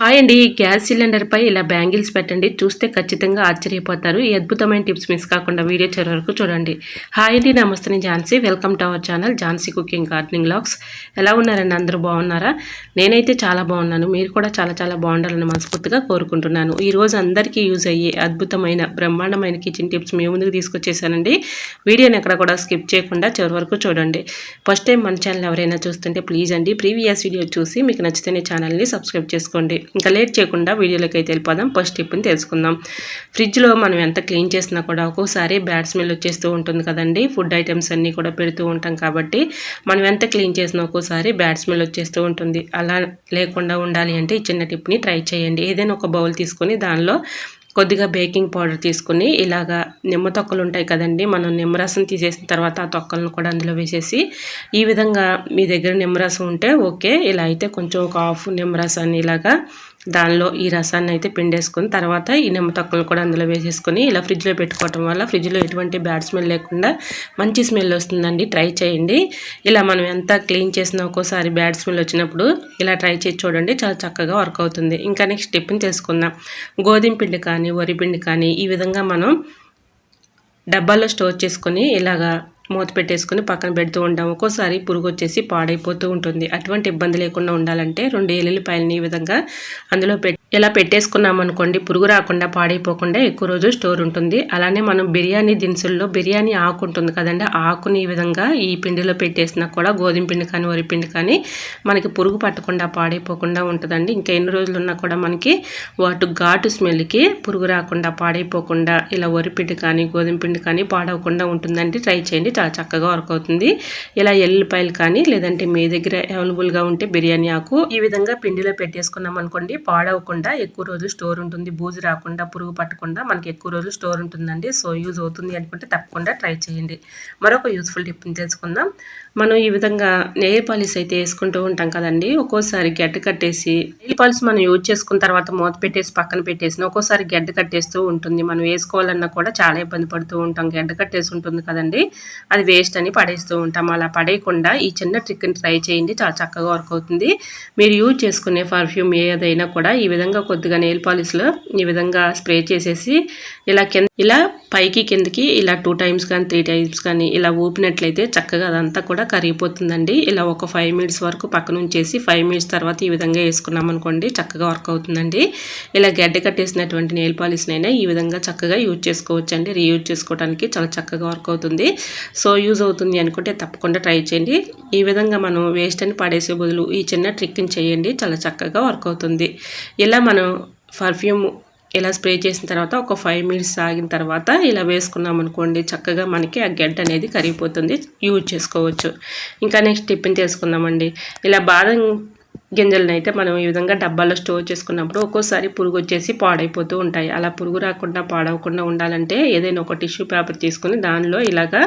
Hi అండి. Gas సిలిండర్పై ఇలా bangles పెట్టండి. చూస్తే ఖచ్చితంగా ఆశ్చర్యపోతారు. ఈ అద్భుతమైన టిప్స్ మిస్ కాకుండా వీడియో చివరి వరకు చూడండి. హాయ్ అండి. నమస్తే నేను Jhansi. Welcome to our channel Jhansi cooking gardening logs ఎలా ఉన్నారండి? అందరూ బాగున్నారా? నేనైతే చాలా బాగున్నాను. మీరు కూడా చాలా చాలా బాగుండాలని మనస్ఫూర్తిగా కోరుకుంటున్నాను. ఈ రోజు అందరికీ యూజ్ అయ్యే అద్భుతమైన బ్రహ్మాండమైన కిచెన్ టిప్స్ మీ ముందుకు తీసుకొచ్చేసానండి. వీడియోని ఎక్కడ కూడా స్కిప్ చేయకుండా చివరి వరకు చూడండి. ఫస్ట్ టైం మన ఛానల్ ఎవరైనా చూస్తుంటే ప్లీజ్ అండి. ప్రీవియస్ వీడియో చూసి మీకు నచ్చితేనే ఛానల్ని సబ్స్క్రైబ్ చేసుకోండి. ఇంకా లేట్ చేయకుండా వీడియోలోకి అయితే వెళ్ళిపోదాం. ఫస్ట్ టిప్ని తెలుసుకుందాం. ఫ్రిడ్జ్లో మనం ఎంత క్లీన్ చేసినా కూడా ఒక్కోసారి బ్యాడ్ స్మెల్ వచ్చేస్తూ ఉంటుంది కదండి. ఫుడ్ ఐటమ్స్ అన్నీ కూడా పెడుతూ ఉంటాం కాబట్టి మనం ఎంత క్లీన్ చేసినా ఒక్కోసారి బ్యాడ్ స్మెల్ వచ్చేస్తూ ఉంటుంది. అలా లేకుండా ఉండాలి అంటే ఈ చిన్న టిప్ని ట్రై చేయండి. ఏదైనా ఒక బౌల్ తీసుకొని దానిలో కొద్దిగా బేకింగ్ పౌడర్ తీసుకుని ఇలాగా నిమ్మ తొక్కలు ఉంటాయి కదండి మనం నిమ్మరసం తీసేసిన తర్వాత ఆ తొక్కలను కూడా అందులో వేసేసి ఈ విధంగా మీ దగ్గర నిమ్మరసం ఉంటే ఓకే ఇలా అయితే కొంచెం ఒక హాఫ్ నిమ్మరసాన్ని ఇలాగా దానిలో ఈ రసాన్ని అయితే పిండేసుకుని తర్వాత ఈ నిమ్మ తొక్కలు కూడా అందులో వేసేసుకొని ఇలా ఫ్రిడ్జ్లో పెట్టుకోవటం వల్ల ఫ్రిడ్జ్లో ఎటువంటి బ్యాడ్ స్మెల్ లేకుండా మంచి స్మెల్ వస్తుందండి. ట్రై చేయండి. ఇలా మనం ఎంత క్లీన్ చేసినా ఒక్కోసారి బ్యాడ్ స్మెల్ వచ్చినప్పుడు ఇలా ట్రై చేసి చూడండి. చాలా చక్కగా వర్క్ అవుతుంది. ఇంకా నెక్స్ట్ టిప్ని చేసుకుందాం. గోధుమ పిండి కానీ వరి పిండి కానీ ఈ విధంగా మనం డబ్బాల్లో స్టోర్ చేసుకొని ఇలాగా మూత పెట్టేసుకుని పక్కన పెడుతూ ఉంటాం. ఒక్కోసారి పురుగు వచ్చేసి పాడైపోతూ ఉంటుంది. అటువంటి ఇబ్బంది లేకుండా ఉండాలంటే రెండు ఎల్లుల్లిపాయలని ఈ విధంగా అందులో పెట్టి ఇలా పెట్టేసుకున్నాం అనుకోండి పురుగు రాకుండా పాడైపోకుండా ఎక్కువ రోజు స్టోర్ ఉంటుంది. అలానే మనం బిర్యానీ దినుసుల్లో బిర్యానీ ఆకు ఉంటుంది కదండి ఆకుని ఈ విధంగా ఈ పిండిలో పెట్టేసినా కూడా గోధుమ పిండి కానీ వరి పిండి కానీ మనకి పురుగు పట్టకుండా పాడైపోకుండా ఉంటుందండి. ఇంకా ఎన్ని రోజులు ఉన్నా కూడా మనకి వాటి ఘాటు స్మెల్కి పురుగు రాకుండా పాడైపోకుండా ఇలా వరి పిండి కానీ గోధుమ పిండి కానీ పాడవకుండా ఉంటుందండి. ట్రై చేయండి చాలా చక్కగా వర్క్ అవుతుంది. ఇలా ఎల్లిపాయలు కానీ లేదంటే మీ దగ్గర అవైలబుల్గా ఉంటే బిర్యానీ ఆకు ఈ విధంగా పిండిలో పెట్టేసుకున్నాం అనుకోండి పాడవకుండా ఎక్కువ రోజులు స్టోర్ ఉంటుంది బూజు రాకుండా పురుగు పట్టకుండా మనకి ఎక్కువ రోజులు స్టోర్ ఉంటుందండి. సో యూజ్ అవుతుంది అనుకుంటే తప్పకుండా ట్రై చేయండి. మరొక యూస్ఫుల్ టిప్ని తెలుసుకుందాం. మనం ఈ విధంగా నెయిల్ పాలిస్ అయితే వేసుకుంటూ ఉంటాం కదండి. ఒక్కోసారి గడ్డ కట్టేసి నెయిల్ పాలిస్ మనం యూజ్ చేసుకున్న తర్వాత మూత పెట్టేసి పక్కన పెట్టేసి ఒక్కోసారి గడ్డ కట్టేస్తూ ఉంటుంది. మనం వేసుకోవాలన్నా కూడా చాలా ఇబ్బంది పడుతూ ఉంటాం. గడ్డ కట్టేసి ఉంటుంది కదండి. అది వేస్ట్ అని పడేస్తూ ఉంటాం. అలా పడేయకుండా ఈ చిన్న ట్రిక్ని ట్రై చేయండి. చాలా చక్కగా వర్క్ అవుతుంది. మీరు యూజ్ చేసుకునే పర్ఫ్యూమ్ ఏదైనా కూడా ఈ విధంగా కొద్దిగా నెయిల్ పాలిష్లో ఈ విధంగా స్ప్రే చేసేసి ఇలా కింద ఇలా పైకి కిందకి ఇలా టూ టైమ్స్ కానీ త్రీ టైమ్స్ కానీ ఇలా ఊపినట్లయితే చక్కగా అదంతా కూడా కరిగిపోతుందండి. ఇలా ఒక ఫైవ్ మినిట్స్ వరకు పక్కన ఉంచేసి ఫైవ్ మినిట్స్ తర్వాత ఈ విధంగా వేసుకున్నాం అనుకోండి చక్కగా వర్క్ అవుతుందండి. ఇలా గడ్డ కట్టేసినటువంటి నెయిల్ పాలిష్నైనా ఈ విధంగా చక్కగా యూజ్ చేసుకోవచ్చు అండి రీయూజ్ చేసుకోవడానికి చాలా చక్కగా వర్క్ అవుతుంది. సో యూజ్ అవుతుంది అనుకుంటే తప్పకుండా ట్రై చేయండి. ఈ విధంగా మనం వేస్ట్ అని పడేసే బదులు ఈ చిన్న ట్రిక్ని చేయండి. చాలా చక్కగా వర్క్ అవుతుంది. ఇలా మనం పర్ఫ్యూమ్ ఇలా స్ప్రే చేసిన తర్వాత ఒక ఫైవ్ మినిట్స్ ఆగిన తర్వాత ఇలా వేసుకున్నాం అనుకోండి చక్కగా మనకి ఆ గడ్డ అనేది కరిగిపోతుంది. యూజ్ చేసుకోవచ్చు. ఇంకా నెక్స్ట్ టిఫిన్ తీసుకుందామండి. ఇలా బాదం గింజలను అయితే మనం ఈ విధంగా డబ్బాలో స్టోర్ చేసుకున్నప్పుడు ఒక్కోసారి పురుగు వచ్చేసి పాడైపోతూ ఉంటాయి. అలా పురుగు రాకుండా పాడవకుండా ఉండాలంటే ఏదైనా ఒక టిష్యూ పేపర్ తీసుకుని దానిలో ఇలాగా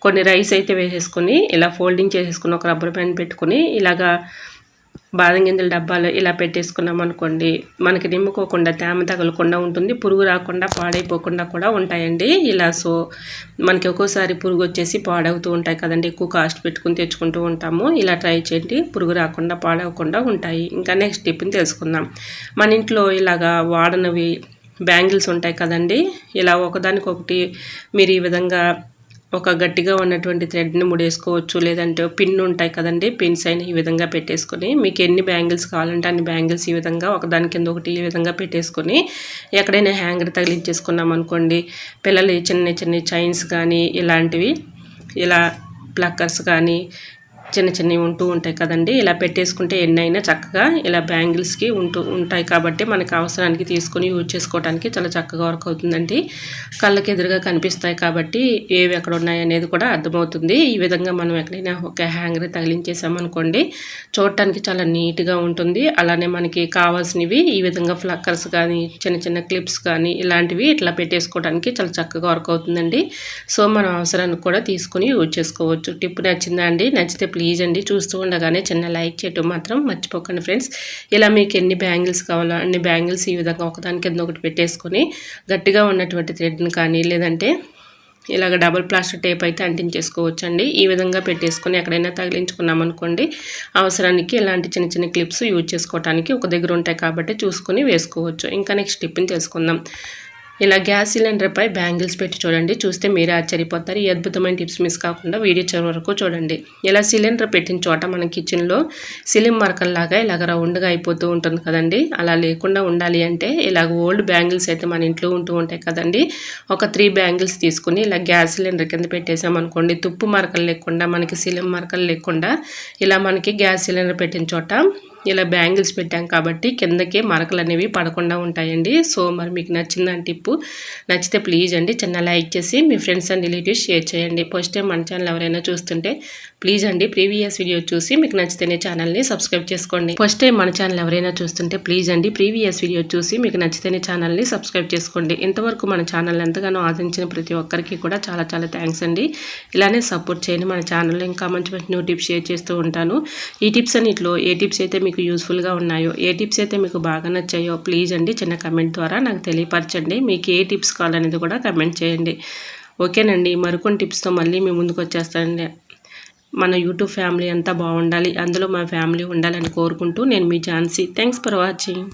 కొన్ని రైస్ అయితే వేసేసుకొని ఇలా ఫోల్డింగ్ చేసేసుకుని ఒక రబ్బర్ బ్యాండ్ పెట్టుకుని ఇలాగా బాదం గింజల డబ్బాలు ఇలా పెట్టేసుకున్నాం అనుకోండి మనకి నిమ్ముకోకుండా తేమ తగలకుండా ఉంటుంది పురుగు రాకుండా పాడైపోకుండా కూడా ఉంటాయండి. ఇలా సో మనకి ఒక్కోసారి పురుగు వచ్చేసి పాడవుతూ ఉంటాయి కదండి ఎక్కువ కాస్ట్ పెట్టుకుని తెచ్చుకుంటూ ఉంటాము. ఇలా ట్రై చేయండి పురుగు రాకుండా పాడవకుండా ఉంటాయి. ఇంకా నెక్స్ట్ టిప్ని తెలుసుకుందాం. మన ఇంట్లో ఇలాగా వాడనవి బ్యాంగిల్స్ ఉంటాయి కదండి ఇలా ఒకదానికొకటి మీరు ఈ విధంగా ఒక గట్టిగా ఉన్నటువంటి థ్రెడ్ని ముడేసుకోవచ్చు. లేదంటే పిన్ ఉంటాయి కదండి పిన్స్ అయిన ఈ విధంగా పెట్టేసుకొని మీకు ఎన్ని బ్యాంగిల్స్ కావాలంటే అన్ని బ్యాంగిల్స్ ఈ విధంగా ఒకదాని కింద ఒకటి ఈ విధంగా పెట్టేసుకొని ఎక్కడైనా హ్యాంగర్ తగిలించేసుకున్నాం అనుకోండి పిల్లలు చిన్న చిన్న చైన్స్ కానీ ఇలాంటివి ఇలా ప్లక్కర్స్ కానీ చిన్న చిన్నవి ఉంటూ ఉంటాయి కదండి. ఇలా పెట్టేసుకుంటే ఎన్నైనా చక్కగా ఇలా బ్యాంగిల్స్కి ఉంటూ ఉంటాయి కాబట్టి మనకు అవసరానికి తీసుకొని యూజ్ చేసుకోవడానికి చాలా చక్కగా వర్క్ అవుతుందండి. కళ్ళకి ఎదురుగా కనిపిస్తాయి కాబట్టి ఏవి ఎక్కడ ఉన్నాయి అనేది కూడా అర్థమవుతుంది. ఈ విధంగా మనం ఎక్కడైనా ఒక హ్యాంగర్ తగిలించేసామనుకోండి చూడటానికి చాలా నీట్గా ఉంటుంది. అలానే మనకి కావాల్సినవి ఈ విధంగా ఫ్లక్కర్స్ కానీ చిన్న చిన్న క్లిప్స్ కానీ ఇలాంటివి ఇట్లా పెట్టేసుకోవడానికి చాలా చక్కగా వర్క్ అవుతుందండి. సో మనం అవసరానికి కూడా తీసుకొని యూజ్ చేసుకోవచ్చు. టిప్ నచ్చిందా అండి? నచ్చితే ప్లీజ్ ప్లీజ్ అండి చూస్తూ ఉండగానే చిన్న లైక్ చేయటం మాత్రం మర్చిపోకండి ఫ్రెండ్స్. ఇలా మీకు ఎన్ని బ్యాంగిల్స్ కావాలో అన్ని బ్యాంగిల్స్ ఈ విధంగా ఒకదాని కింద ఒకటి పెట్టేసుకొని గట్టిగా ఉన్నటువంటి థ్రెడ్ని కానీ లేదంటే ఇలాగ డబుల్ ప్లాస్టర్ టేప్ అయితే అంటించేసుకోవచ్చండి. ఈ విధంగా పెట్టేసుకొని ఎక్కడైనా తగిలించుకున్నాం అనుకోండి అవసరానికి ఇలాంటి చిన్న చిన్న క్లిప్స్ యూజ్ చేసుకోవడానికి ఒక దగ్గర ఉంటాయి కాబట్టి చూసుకొని వేసుకోవచ్చు. ఇంకా నెక్స్ట్ టిప్ని తెలుసుకుందాం ఇలా గ్యాస్ సిలిండర్పై బ్యాంగిల్స్ పెట్టి చూడండి. చూస్తే మీరే ఆశ్చర్యపోతారు. ఈ అద్భుతమైన టిప్స్ మిస్ కాకుండా వీడియో చివరి వరకు చూడండి. ఇలా సిలిండర్ పెట్టిన చోట మన కిచెన్లో సిలిం మరకల్లాగా ఇలాగ రౌండ్గా అయిపోతూ ఉంటుంది కదండి. అలా లేకుండా ఉండాలి అంటే ఇలాగ ఓల్డ్ బ్యాంగిల్స్ అయితే మన ఇంట్లో ఉంటూ ఉంటాయి కదండి. ఒక త్రీ బ్యాంగిల్స్ తీసుకుని ఇలా గ్యాస్ సిలిండర్ కింద పెట్టేసామనుకోండి తుప్పు మరకలు లేకుండా మనకి సిలిం మరకలు లేకుండా ఇలా మనకి గ్యాస్ సిలిండర్ పెట్టిన చోట ఇలా బ్యాంగిల్స్ పెట్టాం కాబట్టి కిందకే మరకలు అనేవి పడకుండా ఉంటాయండి. సో మరి మీకు నచ్చిందని టిప్పు నచ్చితే ప్లీజ్ అండి చిన్న లైక్ చేసి మీ ఫ్రెండ్స్ అండ్ రిలేటివ్స్ షేర్ చేయండి. ఫస్ట్ టైం మన ఛానల్ ఎవరైనా చూస్తుంటే ప్లీజ్ అండి ప్రీవియస్ వీడియో చూసి మీకు నచ్చితేనే ఛానల్ని సబ్స్క్రైబ్ చేసుకోండి. ఫస్ట్ టైం మన ఛానల్ ఎవరైనా చూస్తుంటే ప్లీజ్ అండి ప్రీవియస్ వీడియో చూసి మీకు నచ్చితేనే ఛానల్ని సబ్స్క్రైబ్ చేసుకోండి. ఇంతవరకు మన ఛానల్ ఎంతగానో ఆదరించిన ప్రతి ఒక్కరికి కూడా చాలా చాలా థ్యాంక్స్ అండి. ఇలానే సపోర్ట్ చేయండి మన ఛానల్లో ఇంకా మంచి మంచి న్యూ టిప్స్ షేర్ చేస్తూ ఉంటాను. ఈ టిప్స్ అన్నింటిలో ఏ టిప్స్ అయితే మీకు యూస్ఫుల్గా ఉన్నాయో ఏ టిప్స్ అయితే మీకు బాగా నచ్చాయో ప్లీజ్ అండి చిన్న కమెంట్ ద్వారా నాకు తెలియపరచండి. మీకు ఏ టిప్స్ కావాలనేది కూడా కమెంట్ చేయండి. ఓకేనండి మరికొన్ని టిప్స్తో మళ్ళీ మీ ముందుకు వచ్చేస్తానండి. మన యూట్యూబ్ ఫ్యామిలీ అంతా బాగుండాలి అందులో మా ఫ్యామిలీ ఉండాలని కోరుకుంటూ నేను మీ ఝాన్సీ. Thanks for watching